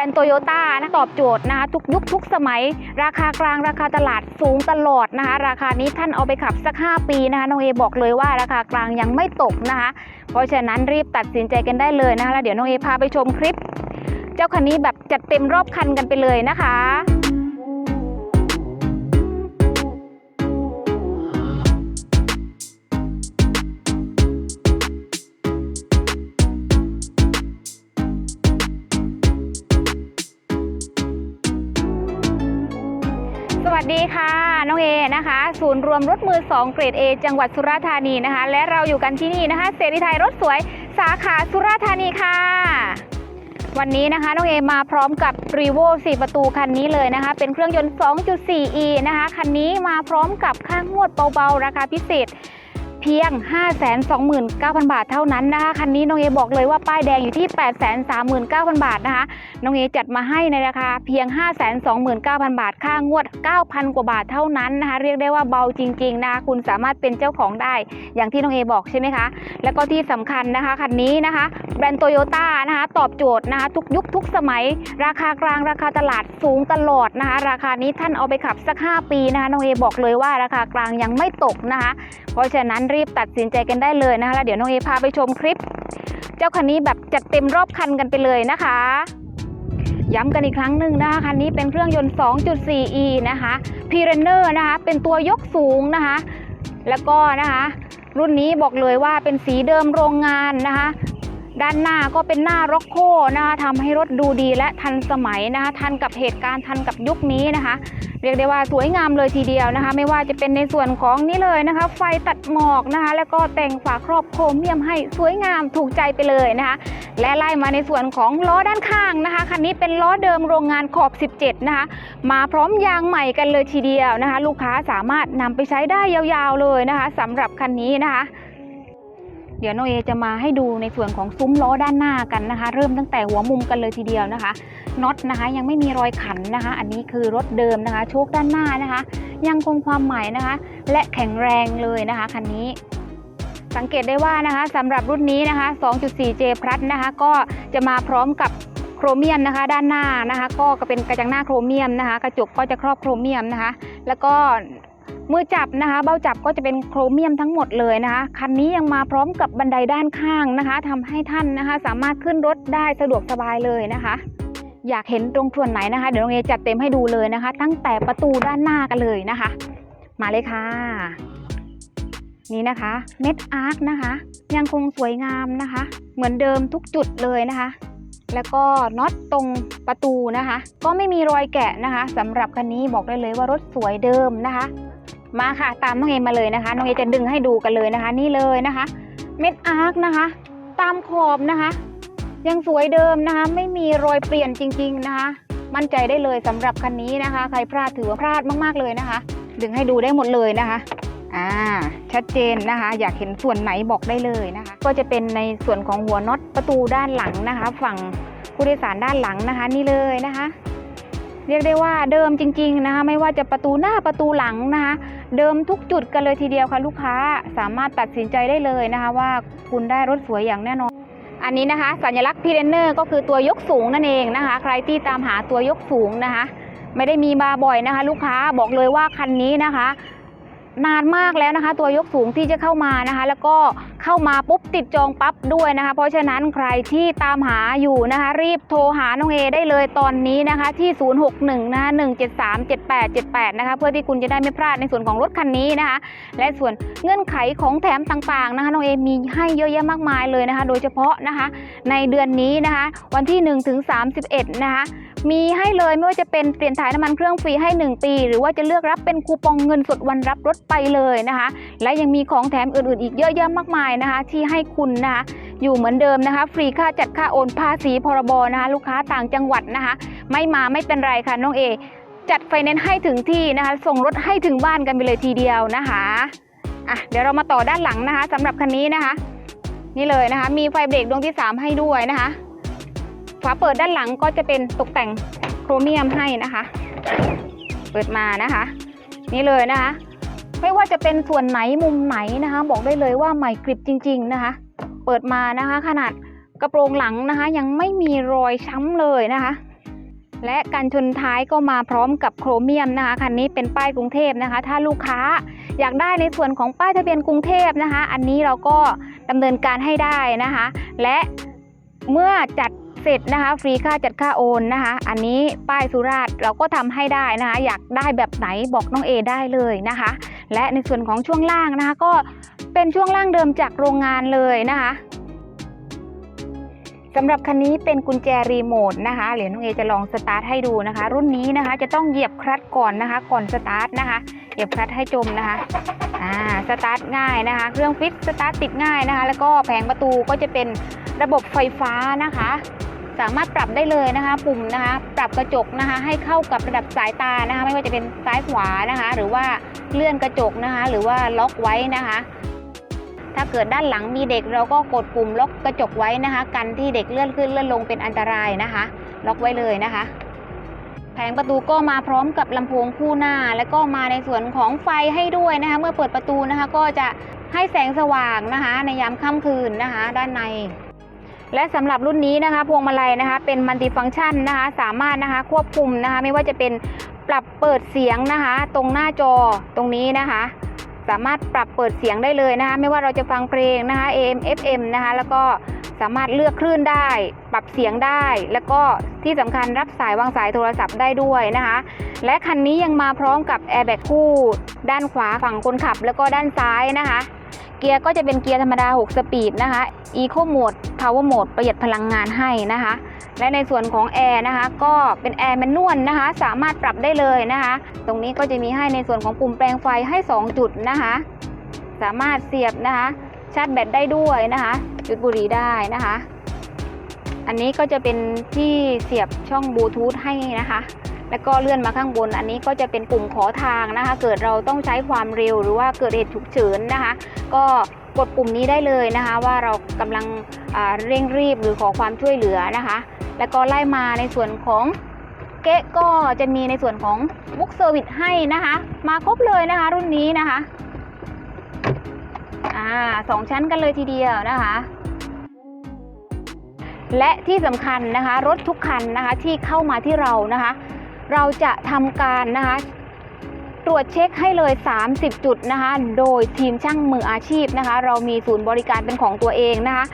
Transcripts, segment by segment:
รนด์โตโยต้านะตอบโจทย์นะคะทุกยุคทุกสมัย ราคากลางราคาตลาดสูงตลอดนะคะ ราคานี้ท่านเอาไปขับสัก 5 ปีนะคะน้องเอบอกเลยว่าราคากลางยังไม่ตกนะคะ เพราะฉะนั้นรีบตัดสินใจกันได้เลยนะคะแล้วเดี๋ยวน้องเอพาไปชมคลิป เจ้าคันนี้แบบจัดเต็มรอบคันกันไปเลยนะคะ ศูนย์รวมรถมือ 2 เกรด A จังหวัดสุราษฎร์ธานีนะคะ และเราอยู่กันที่นี่นะคะเสรีไทยรถสวยสาขาสุราษฎร์ธานีค่ะ วันนี้นะคะน้องเอมาพร้อมกับ r ีโว4ประตูคันนี้เลยนะคะ เป็นเครื่องยนต์ 2.4e นะคะ คันนี้มาพร้อมกับค่างวดเบาๆ ราคาพิเศษ เพียง 529,000 บาทเท่านั้นนะคะ คันนี้น้องเอบอกเลยว่าป้ายแดงอยู่ที่ 839,000 บาทนะคะ น้องเอจัดมาให้ในราคาเพียง 529,000 บาท ค่างวด 9,000 กว่าบาทเท่านั้นนะคะ เรียกได้ว่าเบาจริงๆนะคะคุณสามารถเป็นเจ้าของได้ อย่างที่น้องเอบอกใช่ไหมคะ แล้วก็ที่สำคัญนะคะ คันนี้นะคะ แบรนด์โตโยต้านะคะตอบโจทย์นะคะทุกยุคทุกสมัย ราคากลางราคาตลาดสูงตลอดนะคะ ราคานี้ท่านเอาไปขับสัก 5 ปีนะคะน้องเอบอกเลยว่าราคากลางยังไม่ตกนะคะ เพราะฉะนั้นรีบตัดสินใจกันได้เลยนะคะแล้วเดี๋ยวน้องเอพาไปชมคลิป เจ้าคันนี้แบบจัดเต็มรอบคันกันไปเลยนะคะ ย้ำกันอีกครั้งหนึ่งนะคะคันนี้เป็นเครื่องยนต์ 2.4e นะคะพีเรนเนอร์นะคะเป็นตัวยกสูงนะคะ แล้วก็นะคะ รุ่นนี้บอกเลยว่าเป็นสีเดิมโรงงานนะคะ ด้านหน้าก็เป็นหน้าร็อกโคนะคะทำให้รถดูดีและทันสมัยนะคะทันกับเหตุการณ์ทันกับยุคนี้นะคะ เรียกได้ว่าสวยงามเลยทีเดียวนะคะ ไม่ว่าจะเป็นในส่วนของนี่เลยนะคะ ไฟตัดหมอกนะคะ แล้วก็แต่งฝาครอบโครเมียมให้สวยงามถูกใจไปเลยนะคะ และไล่มาในส่วนของล้อด้านข้างนะคะคันนี้เป็นล้อเดิมโรงงานขอบ 17 นะคะ มาพร้อมยางใหม่กันเลยทีเดียวนะคะ ลูกค้าสามารถนำไปใช้ได้ยาวๆเลยนะคะสำหรับคันนี้นะคะ เดี๋ยวโนเอจะมาให้ดูในส่วนของซุ้มล้อด้านหน้ากันนะคะ เริ่มตั้งแต่หัวมุมกันเลยทีเดียวนะคะน็อตนะคะ ยังไม่มีรอยขันนะคะ อันนี้คือรถเดิมนะคะ โชคด้านหน้านะคะ ยังคงความใหม่นะคะ และแข็งแรงเลยนะคะคันนี้สังเกตได้ว่านะคะสำหรับรุ่นนี้นะคะ 2.4J Plus นะคะ ก็จะมาพร้อมกับโครเมียมนะคะ ด้านหน้านะคะ ก็เป็นกระจังหน้าโครเมียมนะคะ กระจกก็จะครอบโครเมียมนะคะ แล้วก็ มือจับนะคะ เบ้าจับก็จะเป็นโครเมียมทั้งหมดเลยนะคะ คันนี้ยังมาพร้อมกับบันไดด้านข้างนะคะทำให้ท่านนะคะ สามารถขึ้นรถได้สะดวกสบายเลยนะคะ อยากเห็นตรงส่วนไหนนะคะ เดี๋ยวโรงเรียจัดเต็มให้ดูเลยนะคะ ตั้งแต่ประตูด้านหน้ากันเลยนะคะ มาเลยค่ะ นี่นะคะ เม็ดอาร์คนะคะ ยังคงสวยงามนะคะ เหมือนเดิมทุกจุดเลยนะคะแล้วก็น็อตตรงประตูนะคะ ก็ไม่มีรอยแกะนะคะสำหรับคันนี้บอกได้เลยว่ารถสวยเดิมนะคะ มาค่ะ ตามน้องเอมาเลยนะคะ น้องเอจะดึงให้ดูกันเลยนะคะ นี่เลยนะคะ เม็ดอาร์คนะคะ ตามขอบนะคะ ยังสวยเดิมนะคะ ไม่มีรอยเปลี่ยนจริง ๆนะคะ มั่นใจได้เลยสำหรับคันนี้นะคะ ใครพลาดถือว่าพลาดมากๆเลยนะคะ ดึงให้ดูได้หมดเลยนะคะอ่าชัดเจนนะคะ อยากเห็นส่วนไหนบอกได้เลยนะคะ ก็จะเป็นในส่วนของหัวน็อตประตูด้านหลังนะคะ ฝั่งผู้โดยสารด้านหลังนะคะ นี่เลยนะคะ เรียกได้ว่าเดิมจริง ๆนะคะ ไม่ว่าจะประตูหน้าประตูหลังนะคะ เดิมทุกจุดกันเลยทีเดียวค่ะลูกค้าสามารถตัดสินใจได้เลยนะคะว่าคุณได้รถสวยอย่างแน่นอน อันนี้นะคะ สัญลักษณ์พีเรนเนอร์ก็คือตัวยกสูงนั่นเองนะคะ ใครที่ตามหาตัวยกสูงนะคะ ไม่ได้มีมาบ่อยนะคะ ลูกค้าบอกเลยว่าคันนี้นะคะ นานมากแล้วนะคะ ตัวยกสูงที่จะเข้ามานะคะ แล้วก็เข้ามาปุ๊บติดจองปั๊บด้วยนะคะ เพราะฉะนั้นใครที่ตามหาอยู่นะคะ รีบโทรหาน้องเอได้เลยตอนนี้นะคะที่ 061นะคะ1737878 นะคะ เพื่อที่คุณจะได้ไม่พลาดในส่วนของรถคันนี้นะคะ และส่วนเงื่อนไขของแถมต่างๆนะคะน้องเอมีให้เยอะแยะมากมายเลยนะคะ โดยเฉพาะนะคะ ในเดือนนี้นะคะ วันที่1ถึง31 นะคะ มีให้เลยไม่ว่าจะเป็นเปลี่ยนถ่ายน้ำมันเครื่องฟรีให้ 1 ปี หรือว่าจะเลือกรับเป็นคูปองเงินสดวันรับรถไปเลยนะคะ และยังมีของแถมอื่นๆ อีกเยอะแยะมากมายนะคะ ที่ให้คุณนะคะอยู่เหมือนเดิมนะคะ ฟรีค่าจัดค่าโอนภาษีพรบนะคะ ลูกค้าต่างจังหวัดนะคะ ไม่มาไม่เป็นไรค่ะน้องเอจัดไฟแนนซ์ให้ถึงที่นะคะ ส่งรถให้ถึงบ้านกันไปเลยทีเดียวนะคะอะเดี๋ยวเรามาต่อด้านหลังนะคะสำหรับคันนี้นะคะ นี่เลยนะคะ มีไฟเบรกดวงที่ 3 ให้ด้วยนะคะ ฝาเปิดด้านหลังก็จะเป็นตกแต่งโครเมียมให้นะคะ เปิดมานะคะ นี่เลยนะคะ ไม่ว่าจะเป็นส่วนไหนมุมไหนนะคะ บอกได้เลยว่าใหม่กริบจริง ๆนะคะ เปิดมานะคะ ขนาดกระโปรงหลังนะคะ ยังไม่มีรอยช้ำเลยนะคะ และกันชนท้ายก็มาพร้อมกับโครเมียมนะคะคันนี้เป็นป้ายกรุงเทพนะคะ ถ้าลูกค้าอยากได้ในส่วนของป้ายทะเบียนกรุงเทพนะคะ อันนี้เราก็ดำเนินการให้ได้นะคะ และเมื่อจัด เสร็จนะคะฟรีค่าจัดค่าโอนนะคะ อันนี้ป้ายสุราษฎร์เราก็ทำให้ได้นะคะ อยากได้แบบไหนบอกน้องเอได้เลยนะคะ และในส่วนของช่วงล่างนะคะ ก็เป็นช่วงล่างเดิมจากโรงงานเลยนะคะสำหรับคันนี้เป็นกุญแจรีโมทนะคะเดี๋ยวน้องเอจะลองสตาร์ทให้ดูนะคะ รุ่นนี้นะคะจะต้องเหยียบคลัตช์ก่อนนะคะ ก่อนสตาร์ทนะคะ เหยียบคลัตช์ให้จมนะคะอ่าสตาร์ทง่ายนะคะ เครื่องฟิตสตาร์ทติดง่ายนะคะ แล้วก็แผงประตูก็จะเป็นระบบไฟฟ้านะคะ สามารถปรับได้เลยนะคะ ปุ่มนะคะ ปรับกระจกนะคะ ให้เข้ากับระดับสายตานะคะ ไม่ว่าจะเป็นซ้ายขวานะคะ หรือว่าเลื่อนกระจกนะคะ หรือว่าล็อกไว้นะคะ ถ้าเกิดด้านหลังมีเด็กเราก็กดปุ่มล็อกกระจกไว้นะคะ กันที่เด็กเลื่อนขึ้นเลื่อนลงเป็นอันตรายนะคะ ล็อกไว้เลยนะคะแผงประตูก็มาพร้อมกับลำโพงคู่หน้า แล้วก็มาในส่วนของไฟให้ด้วยนะคะ เมื่อเปิดประตูนะคะ ก็จะให้แสงสว่างนะคะ ในยามค่ำคืนนะคะ ด้านใน และสำหรับรุ่นนี้นะคะพวงมาลัยนะคะ เป็นมัลติฟังก์ชันนะคะ สามารถนะคะควบคุมนะคะ ไม่ว่าจะเป็นปรับเปิดเสียงนะคะ ตรงหน้าจอตรงนี้นะคะ สามารถปรับเปิดเสียงได้เลยนะคะ ไม่ว่าเราจะฟังเพลงนะคะ AM FM นะคะ แล้วก็สามารถเลือกคลื่นได้ ปรับเสียงได้ แล้วก็ที่สำคัญรับสายวางสายโทรศัพท์ได้ด้วยนะคะ และคันนี้ยังมาพร้อมกับแอร์แบ็กคู่ ด้านขวาฝั่งคนขับ แล้วก็ด้านซ้ายนะคะ เกียร์ก็จะเป็นเกียร์ธรรมดา 6 สปีดนะคะ Eco Mode Power Mode ประหยัดพลังงานให้นะคะ และในส่วนของแอร์นะคะ ก็เป็นแอร์แมนนวลนะคะ สามารถปรับได้เลยนะคะ ตรงนี้ก็จะมีให้ในส่วนของปุ่มแปลงไฟให้ 2 จุดนะคะ สามารถเสียบนะคะ ชาร์จแบตได้ด้วยนะคะ จุดบุหรี่ได้นะคะ อันนี้ก็จะเป็นที่เสียบช่องบลูทูธให้นะคะ แล้วก็เลื่อนมาข้างบน อันนี้ก็จะเป็นปุ่มขอทางนะคะ เกิดเราต้องใช้ความเร็วหรือว่าเกิดเหตุฉุกเฉินนะคะ ก็กดปุ่มนี้ได้เลยนะคะ ว่าเรากำลังเร่งรีบหรือขอความช่วยเหลือนะคะ แล้วก็ไล่มาในส่วนของเก๊ก็จะมีในส่วนของบุ๊กเซอร์วิสให้นะคะ มาครบเลยนะคะ รุ่นนี้นะคะอ่าสองชั้นกันเลยทีเดียวนะคะและที่สำคัญนะคะ รถทุกคันนะคะที่เข้ามาที่เรานะคะ เราจะทำการนะคะตรวจเช็คให้เลย 30 จุดนะคะ โดยทีมช่างมืออาชีพนะคะ เรามีศูนย์บริการเป็นของตัวเองนะคะ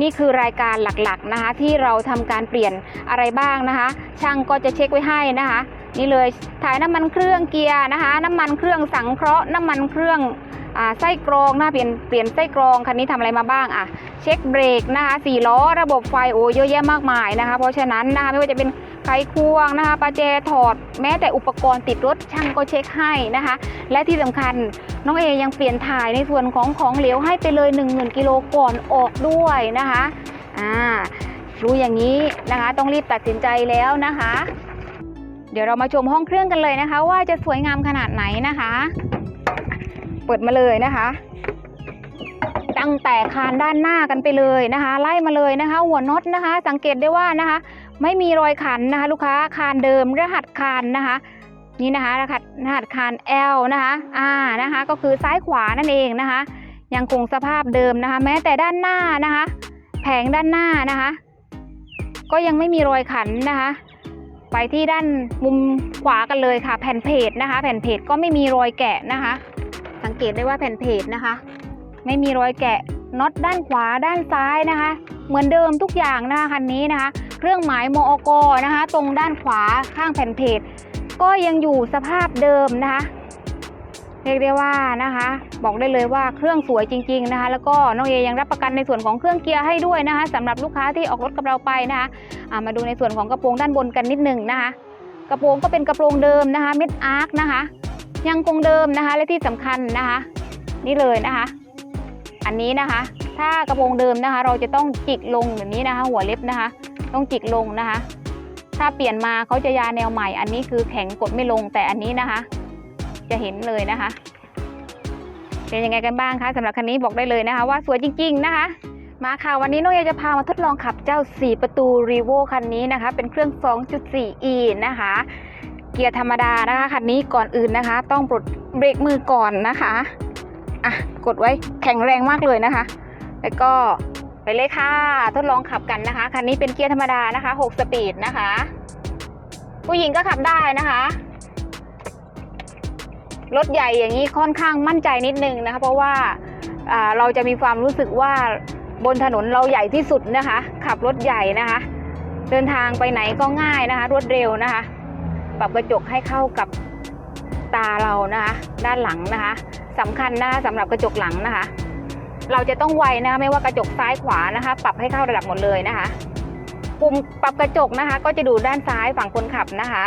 นี่คือรายการหลักๆนะคะ ที่เราทำการเปลี่ยนอะไรบ้างนะคะ ช่างก็จะเช็คไว้ให้นะคะ นี่เลยถ่ายน้ำมันเครื่องเกียร์นะคะ น้ำมันเครื่องสังเคราะห์น้ำมันเครื่องอไส้กรองนะเปลี่ยนเปลี่ยนไส้กรองคันนี้ทำอะไรมาบ้างอะเช็คเบรกนะคะสี่ล้อระบบไฟโอ้เยอะแยะมากมายนะคะ เพราะฉะนั้นนะคะไม่ว่าจะเป็น ไขควงนะคะประแจถอดแม้แต่อุปกรณ์ติดรถช่างก็เช็คให้นะคะ และที่สำคัญน้องเอยังเปลี่ยนถ่ายในส่วนของของเหลวให้ไปเลย 1 0,000กิโลก่อนออกด้วยนะคะอ่ารู้อย่างนี้นะคะ ต้องรีบตัดสินใจแล้วนะคะ เดี๋ยวเรามาชมห้องเครื่องกันเลยนะคะ ว่าจะสวยงามขนาดไหนนะคะ เปิดมาเลยนะคะตั้งแต่คานด้านหน้ากันไปเลยนะคะ ไล่มาเลยนะคะ หัวน็อตนะคะ สังเกตได้ว่านะคะ ไม่มีรอยขันนะคะ ลูกค้าคานเดิมรหัสคานนะคะ นี่นะคะรหัสรหัสคาน L นะคะอ่านะคะ ก็คือซ้ายขวานั่นเองนะคะ ยังคงสภาพเดิมนะคะ แม้แต่ด้านหน้านะคะ แผงด้านหน้านะคะ ก็ยังไม่มีรอยขันนะคะ ไปที่ด้านมุมขวากันเลยค่ะ แผ่นเพจนะคะ แผ่นเพจก็ไม่มีรอยแกะนะคะ สังเกตได้ว่าแผ่นเพจนะคะ ไม่มีรอยแกะน็อตด้านขวาด้านซ้ายนะคะ เหมือนเดิมทุกอย่างนะคะคันนี้นะคะ เครื่องหมายมอกนะคะ ตรงด้านขวาข้างแผ่นเพจก็ยังอยู่สภาพเดิมนะคะเรียกได้ว่านะคะ บอกได้เลยว่าเครื่องสวยจริง ๆนะคะ แล้วก็น้องเอยังรับประกันในส่วนของเครื่องเกียร์ให้ด้วยนะคะสำหรับลูกค้าที่ออกรถกับเราไปนะคะามาดูในส่วนของกระโปรงด้านบนกันนิดหนึ่งนะคะ กระโปรงก็เป็นกระโปรงเดิมนะคะเม็ดอาร์คนะคะ ยังคงเดิมนะคะ และที่สำคัญนะคะ นี่เลยนะคะ อันนี้นะคะ ถ้ากระโปรงเดิมนะคะ เราจะต้องจิกลงแบบนี้นะคะ หัวเล็บนะคะ ต้องจิกลงนะคะ ถ้าเปลี่ยนมาเขาจะยาแนวใหม่ อันนี้คือแข็งกดไม่ลงแต่อันนี้นะคะ จะเห็นเลยนะคะ เป็นยังไงกันบ้างคะสำหรับคันนี้บอกได้เลยนะคะ ว่าสวยจริง ๆ นะคะมาค่ะ วันนี้น้องเอจะพามาทดลองขับเจ้า 4 ประตูรีโวคันนี้นะคะ เป็นเครื่อง 2.4e นะคะ เกียร์ธรรมดานะคะคันนี้ก่อนอื่นนะคะ ต้องปลดเบรกมือก่อนนะคะอะกดไว้แข็งแรงมากเลยนะคะ แล้วก็ ไปเลยค่ะ ทดลองขับกันนะคะ คันนี้เป็นเกียร์ธรรมดานะคะ 6 สปีดนะคะ ผู้หญิงก็ขับได้นะคะ รถใหญ่อย่างนี้ค่อนข้างมั่นใจนิดนึงนะคะ เพราะว่าอ่าเราจะมีความรู้สึกว่าบนถนนเราใหญ่ที่สุดนะคะ ขับรถใหญ่นะคะ เดินทางไปไหนก็ง่ายนะคะ รวดเร็วนะคะ ปรับกระจกให้เข้ากับตาเรานะคะ ด้านหลังนะคะสำคัญนะคะสำหรับกระจกหลังนะคะ เราจะต้องไวนะคะไม่ว่ากระจกซ้ายขวานะคะ ปรับให้เข้าระดับหมดเลยนะคะ ปุ่มปรับกระจกนะคะ ก็จะดูด้านซ้ายฝั่งคนขับนะคะ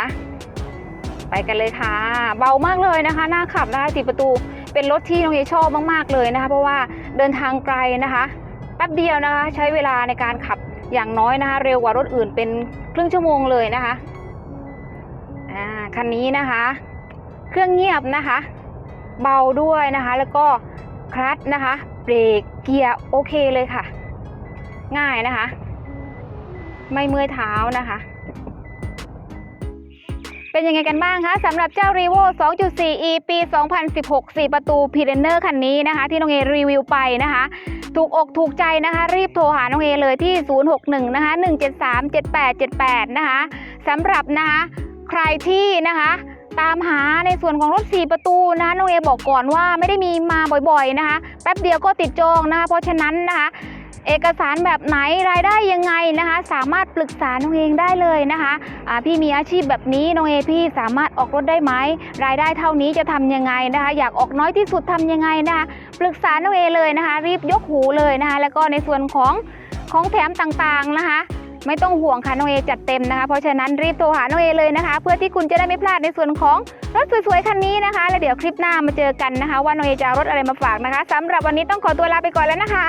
ไปกันเลยค่ะ เบามากเลยนะคะ หน้าขับนะคะสีประตูเป็นรถที่น้องเอชอบมากๆเลยนะคะ เพราะว่าเดินทางไกลนะคะแป๊บเดียวนะคะ ใช้เวลาในการขับอย่างน้อยนะคะ เร็วกว่ารถอื่นเป็นครึ่งชั่วโมงเลยนะคะอ่าคันนี้นะคะ เครื่องเงียบนะคะ เบาด้วยนะคะ แล้วก็คลัตช์นะคะ เบรกเกียร์โอเคเลยค่ะ ง่ายนะคะ ไม่เมื่อยเท้านะคะ เป็นยังไงกันบ้างคะสำหรับเจ้า r e v o 2.4 e ปี 2016 4 ประตู p r e n e r คันนี้นะคะ ที่น้องเอรีวิวไปนะคะถูกอกถูกใจนะคะ รีบโทรหาน้องเอเลยที่ 061 นะคะ 173 7878 นะคะสำหรับนะคะ ใครที่นะคะ ตามหาในส่วนของรถ 4 ประตูนะคะน้องเอบอกก่อนว่าไม่ได้มีมาบ่อยๆนะคะ แป๊บเดียวก็ติดจองนะคะเพราะฉะนั้นนะคะเอกสารแบบไหนรายได้ยังไงนะคะ สามารถปรึกษาน้องเองได้เลยนะคะอ่าพี่มีอาชีพแบบนี้น้องเอพี่สามารถออกรถได้ไหมรายได้เท่านี้จะทำยังไงนะคะ อยากออกน้อยที่สุดทำยังไงนะคะปรึกษาน้องเอเลยนะคะ รีบยกหูเลยนะคะ แล้วก็ในส่วนของของแถมต่างๆนะคะ ไม่ต้องห่วงค่ะน้องเอจัดเต็มนะคะ เพราะฉะนั้นรีบโทรหาน้องเอเลยนะคะ เพื่อที่คุณจะได้ไม่พลาดในส่วนของรถสวยๆคันนี้นะคะ แล้วเดี๋ยวคลิปหน้ามาเจอกันนะคะ ว่าน้องเอจะเอารถอะไรมาฝากนะคะสำหรับวันนี้ต้องขอตัวลาไปก่อนแล้วนะคะ